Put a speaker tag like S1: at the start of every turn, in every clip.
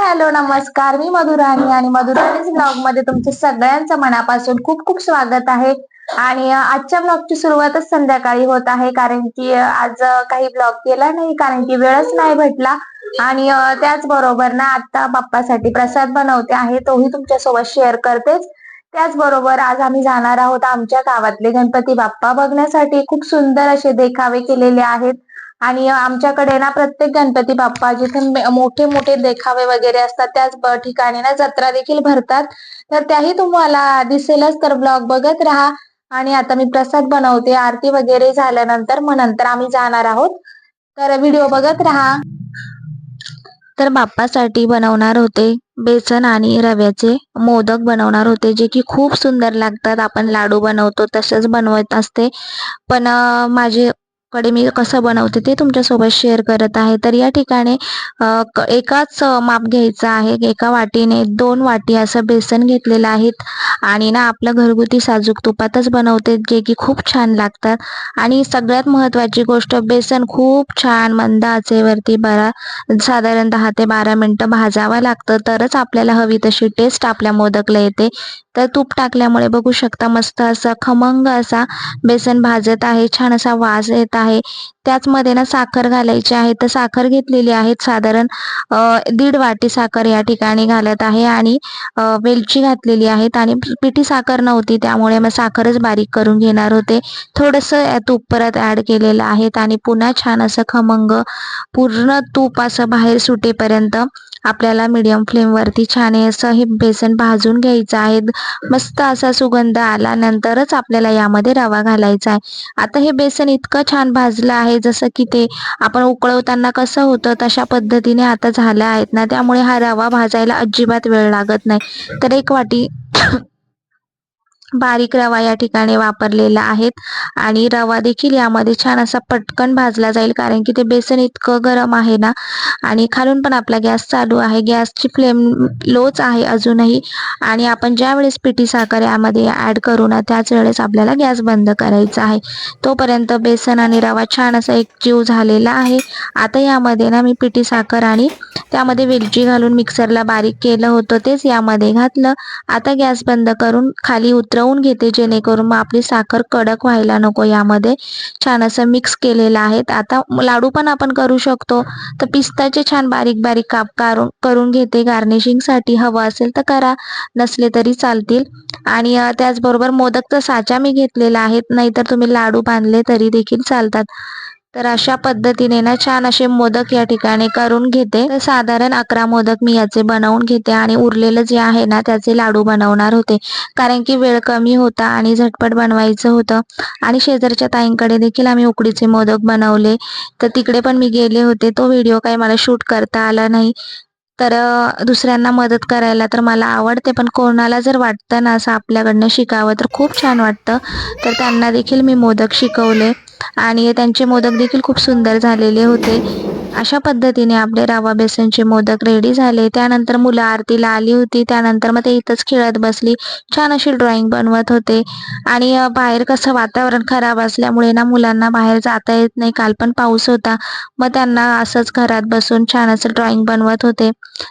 S1: Hello नमस्कार. मी मधुराणी आणि मधुराणीच ब्लॉगमध्ये तुमचं सगळ्यांचं मनापासून खूप खूप स्वागत आहे. आणि आजच्या ब्लॉगची सुरुवातच संध्याकाळी होत आहे कारण की आज काही ब्लॉग केला नाही कारण की वेळच नाही भेटला. आणि त्याचबरोबर ना आता बाप्पासाठी प्रसाद बनवते आहे तोही तुमच्यासोबत शेअर करतेच. त्याचबरोबर आज आम्ही जाणार आहोत आमच्या गावातले गणपती बाप्पा बघण्यासाठी. खूप सुंदर असे देखावे केलेले आहेत. आणि आमच्याकडे ना प्रत्येक गणपती बाप्पा जिथे मोठे मोठे देखावे वगैरे असतात. त्याच ठिकाणी ना जत्रा देखील भरतात. तर त्याही तुम्हाला दिसेलच तर ब्लॉग बघत राहा. आणि आता मी प्रसाद बनवते आरती वगैरे झाल्यानंतर मग नंतर आम्ही जाणार आहोत. तर व्हिडिओ बघत राहा. तर बाप्पासाठी बनवणार होते बेसन आणि रव्याचे मोदक बनवणार होते जे की खूप सुंदर लागतात. आपण लाडू बनवतो तसंच बनवत असते. पण माझे कडे मी कसं बनवते ते तुमच्यासोबत शेअर करत आहे. तर या ठिकाणी एकाच माप घ्यायचं आहे. एका वाटीने दोन वाटी असं बेसन घेतलेलं आहेत आणि ना आपलं घरगुती साजूक तुपातच बनवते जे की खूप छान लागतात. आणि सगळ्यात महत्त्वाची गोष्ट बेसन खूप छान मंद आचेवरती बरा साधारण दहा ते बारा मिनटं भाजावं लागतं. तरच आपल्याला हवी तशी टेस्ट आपल्या मोदकला येते. तर तूप टाकल्यामुळे बघू शकता मस्त असा खमंग असा बेसन भाजत आहे. छान असा वास येत आहे. त्याचमध्ये ना साखर घालायची आहे. तर साखर घेतलेली आहे साधारण दीड वाटी साखर या ठिकाणी घालत आहे आणि वेलची घातलेली आहेत आणि पिठी साखर नव्हती. त्यामुळे मग साखरच बारीक करून घेणार होते. थोडंसं तूप परत ॲड केलेलं आहे आणि पुन्हा छान असं खमंग पूर्ण तूप असं बाहेर सुटेपर्यंत आपल्याला मीडियम फ्लेमवरती छान असं हे बेसन भाजून घ्यायचं आहे. मस्त असा सुगंध आल्यानंतरच आपल्याला यामध्ये रवा घालायचा आहे. आता हे बेसन इतकं छान भाजलं आहे जसं की ते आपण उकळवताना कसं होतं तशा पद्धतीने आता झाल्या आहेत ना त्यामुळे हा रवा भाजायला अजिबात वेळ लागत नाही. तर एक वाटी बारीक रवा या ठिकाणी वापरलेला आहेत. आणि रवा देखील यामध्ये छान असा पटकन भाजला जाईल कारण की ते बेसन इतकं गरम आहे ना आणि खालून पण आपला गॅस चालू आहे. गॅसची फ्लेम लोच आहे अजूनही आणि आपण ज्या वेळेस पिठी साखर यामध्ये ॲड करू ना त्याच वेळेस आपल्याला गॅस बंद करायचा आहे. तोपर्यंत बेसन आणि रवा छान असा एक जीव झालेला आहे. आता यामध्ये ना मी पिठी साखर आणि त्यामध्ये वेलची घालून मिक्सरला बारीक केलं होतं तेच यामध्ये घातलं. आता गॅस बंद करून खाली उतर फिरवून घेते जेणेकरून मग आपली साखर कडक व्हायला नको यामध्ये. छान असं मिक्स केलेलं आहे. आता लाडू पण आपण करू शकतो. तर पिस्ताचे छान बारीक बारीक काप काढून करून घेते. गार्निशिंगसाठी हवं असेल तर करा. नसले तरी चालतील. आणि त्याचबरोबर त्याचबरोबर मोदकचा साचा मी घेतलेला आहे. नाहीतर तुम्ही लाडू बांधले तरी देखील चालतात. तर अशा पद्धतीने ना छान असे मोदक या ठिकाणी करून घेते. तर साधारण अकरा मोदक मी याचे बनवून घेते आणि उरलेलं जे आहे ना त्याचे लाडू बनवणार होते. कारण की वेळ कमी होता आणि झटपट बनवायचं होतं. आणि शेजारच्या ताईंकडे देखील आम्ही उकडीचे मोदक बनवले. तर तिकडे पण मी गेले होते. तो व्हिडिओ काही मला शूट करता आला नाही. तर दुसऱ्यांना मदत करायला तर मला आवडते. पण कोणाला जर वाटतं ना असं आपल्याकडनं शिकावं तर खूप छान वाटतं. तर त्यांना देखील मी मोदक शिकवले. आणि त्यांचे मोदक देखील खूप सुंदर झालेले होते. अशा पद्धतीने आपले रवा बेसनचे मोदक रेडी झाले. त्यानंतर मुलं आरतीला आली होती. त्यानंतर मग ते इथंच खेळत बसली. छान अशी ड्रॉइंग बनवत होते. आणि बाहेर कसं वातावरण खराब असल्यामुळे ना मुलांना बाहेर जाता येत नाही. काल पण पाऊस होता. मग त्यांना असंच घरात बसून छान असं ड्रॉइंग बनवत होते.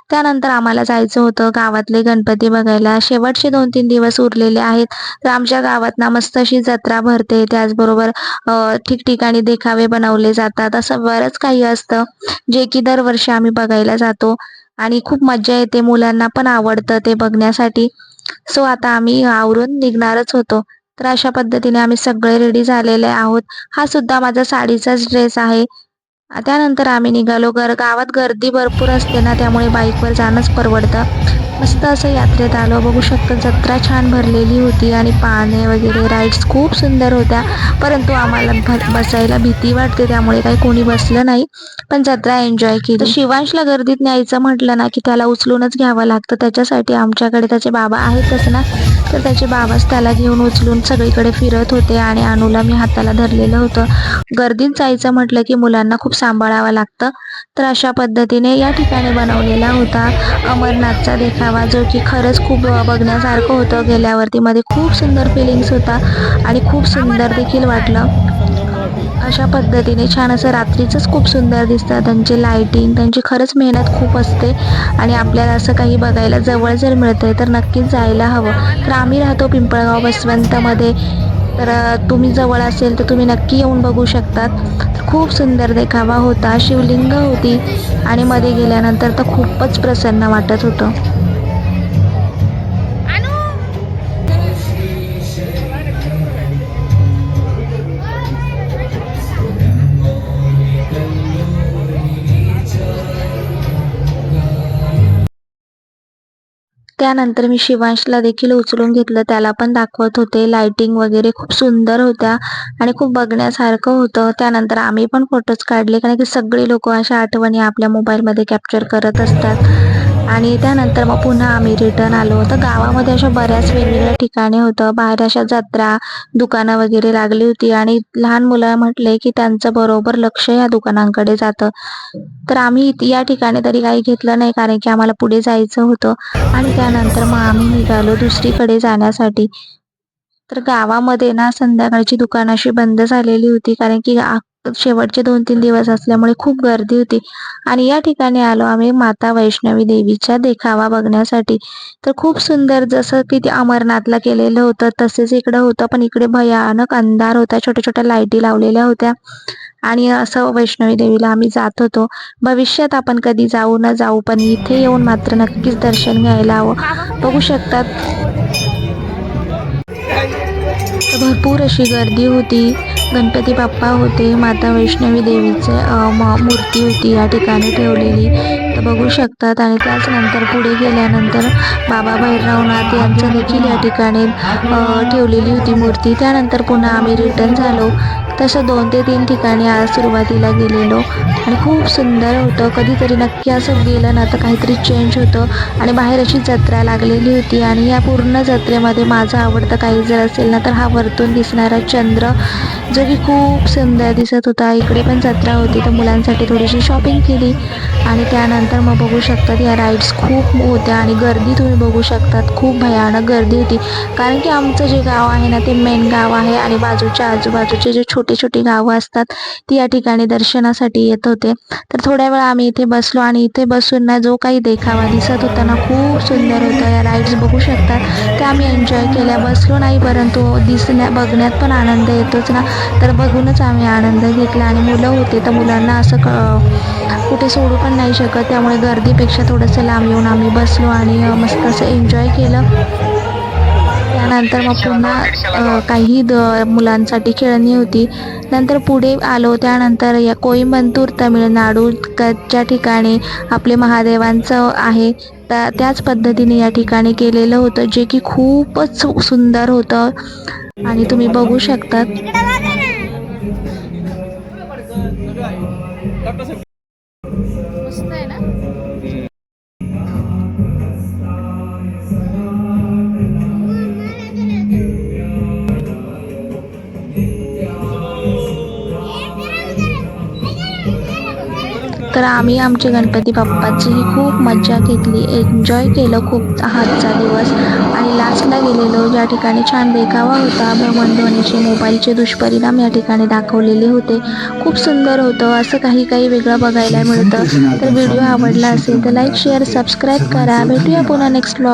S1: त्यानंतर आम्हाला जायचं होतं गावातले गणपती बघायला. शेवटचे दोन तीन दिवस उरलेले आहेत. तर आमच्या गावात ना मस्त अशी जत्रा भरते. त्याचबरोबर ठिकठिकाणी देखावे बनवले जातात. असं बरंच काही असतं. जे की दरवर्षी आम्ही बघायला जातो. आणि खूप मज्जा येते मुलांना पण आवडतं ते बघण्यासाठी. सो आता आम्ही आवरून निघणारच होतो. तर अशा पद्धतीने आम्ही सगळे रेडी झालेले आहोत. हा सुद्धा माझा साडीचाच ड्रेस आहे. त्यानंतर आम्ही निघालो. घर गावात गर्दी भरपूर असते ना त्यामुळे बाईकवर जाणंच परवडतं. मस्त असं यात्रेत आलो. बघू शकतो जत्रा छान भरलेली होती आणि पाने वगैरे राईड्स खूप सुंदर होत्या. परंतु आम्हाला भ- बसायला भीती वाटते त्यामुळे काही कोणी बसलं नाही. पण जत्रा एन्जॉय केली. शिवांशला गर्दीत न्यायचं म्हटलं ना की त्याला उचलूनच घ्यावं लागतं. त्याच्यासाठी आमच्याकडे त्याचे बाबा आहेतच ना. तर त्याचे बाबाच त्याला घेऊन उचलून सगळीकडे फिरत होते आणि अनुला मी हाताला धरलेलं होतं. गर्दीत जायचं म्हटलं की मुलांना खूप सांभाळावं लागतं. तर अशा पद्धतीने या ठिकाणी बनवलेला होता अमरनाथचा देखावा जो की खरंच खूप बघण्यासारखं होतं. गेल्यावरती मध्ये खूप सुंदर फिलिंग्स होता आणि खूप सुंदर देखील वाटलं. अशा पद्धतीने छान असं रात्रीचंच खूप सुंदर दिसतं. त्यांचे लाईटिंग त्यांची खरंच मेहनत खूप असते. आणि आपल्याला असं काही बघायला जवळ जर मिळतंय तर नक्कीच जायला हवं. तर आम्ही राहतो पिंपळगाव बसवंतमध्ये. तर तुम्ही जवळ असेल तर तुम्ही नक्की येऊन बघू शकतात. तर खूप सुंदर देखावा होता. शिवलिंग होती. आणि मध्ये गेल्यानंतर तर खूपच प्रसन्न वाटत होतं. त्यानंतर मी शिवांशला देखील उचलून घेतलं. त्याला पण दाखवत होते. लाइटिंग वगैरे खूप सुंदर होत्या आणि खूप बघण्यासारखं होतं. त्यानंतर आम्ही पण फोटोज काढले कारण की सगळी लोक अशा आठवणी आपल्या मोबाईलमध्ये कॅप्चर करत असतात. आणि त्यानंतर मग पुन्हा आम्ही रिटर्न आलो. तर गावामध्ये अशा बऱ्याच वेगवेगळ्या ठिकाणी होतं. बाहेर अशा जत्रा दुकानं वगैरे लागली होती. आणि लहान मुलं म्हटले की त्यांचं बरोबर लक्ष या दुकानांकडे जातं. तर आम्ही या ठिकाणी तरी काही घेतलं नाही कारण की आम्हाला पुढे जायचं होतं. आणि त्यानंतर मग आम्ही निघालो दुसरीकडे जाण्यासाठी. तर गावामध्ये ना संध्याकाळची दुकान अशी बंद झालेली होती कारण की शेवटचे दोन तीन दिवस असल्यामुळे खूप गर्दी होती. आणि या ठिकाणी आलो आम्ही माता वैष्णवी देवीचा देखावा बघण्यासाठी. तर खूप सुंदर जसं की ते अमरनाथला केलेलं होतं तसेच इकडं होतं पण इकडे भयानक अंधार होता छोट्या छोट्या लाईटी लावलेल्या होत्या. आणि असं वैष्णवी देवीला आम्ही जात होतो. भविष्यात आपण कधी जाऊ न जाऊ पण इथे येऊन मात्र नक्कीच दर्शन घ्यायला हवं. बघू शकतात. भरपूर अशी गर्दी होती. गणपती बाप्पा होते माता वैष्णवी देवीचे म- मूर्ती होती या ठिकाणी ठेवलेली. तर बघू शकतात. आणि त्याच नंतर पुढे गेल्यानंतर बाबा भैरवनाथ यांचं देखील या ठिकाणी ठेवलेली होती मूर्ती. त्यानंतर पुन्हा आम्ही रिटर्न झालो. तसं दोन ते तीन ठिकाणी आज सुरुवातीला गेलेलो. आणि खूप सुंदर होतं. कधीतरी नक्की असं गेलं ना तर काहीतरी चेंज होतं. आणि बाहेर अशी जत्रा लागलेली होती. आणि या पूर्ण जत्रेमध्ये माझं आवडतं काही जर असेल ना तर हा वरतून दिसणारा चंद्र जो की खूप सुंदर दिसत होता. इकडे पण जत्रा होती तर मुलांसाठी थोडीशी शॉपिंग केली. आणि त्यानंतर मग बघू शकतात या राईड्स खूप होत्या. आणि गर्दी तुम्ही बघू शकतात. खूप भयानक गर्दी होती. कारण की आमचं जे गाव आहे ना ते मेन गाव आहे. आणि बाजूच्या आजूबाजूचे जे छोटे छोटी छोटी गावं असतात ती या ठिकाणी दर्शनासाठी येत होते. तर थोड्या वेळा आम्ही इथे बसलो आणि इथे बसून ना जो काही देखावा दिसत होता ना खूप सुंदर होता. या राईड्स बघू शकतात. ते आम्ही एन्जॉय केल्या. बसलो नाही परंतु दिसण्या बघण्यात पण आनंद येतोच ना. तर बघूनच आम्ही आनंद घेतला आणि मुलं होते तर मुलांना असं क कुठे सोडू पण नाही शकत. त्यामुळे गर्दीपेक्षा थोडंसं लांब येऊन आम्ही बसलो आणि मस्त असं एन्जॉय केलं. त्यानंतर मग पुन्हा काही द मुलांसाठी खेळणी होती. नंतर पुढे आलो त्यानंतर या कोईमंतूर तामिळनाडू क- ज्या ठिकाणी आपले महादेवांचं आहे. त्या त्याच पद्धतीने या ठिकाणी केलेलं होतं जे की खूपच सुंदर होतं. आणि तुम्ही बघू शकतात. तर आम्ही आमच्या गणपती बाप्पाचीही खूप मज्जा घेतली. एन्जॉय केलं खूप आजचा दिवस. आणि लास्टला गेलेलो ज्या ठिकाणी छान देखावा होता भ्रमणध्वनीचे मोबाईलचे दुष्परिणाम या ठिकाणी दाखवलेले होते. खूप सुंदर होतं. असं काही काही वेगळं बघायला मिळतं. तर व्हिडिओ आवडला असेल तर लाईक शेअर सबस्क्राईब करा. भेटूया पुन्हा नेक्स्ट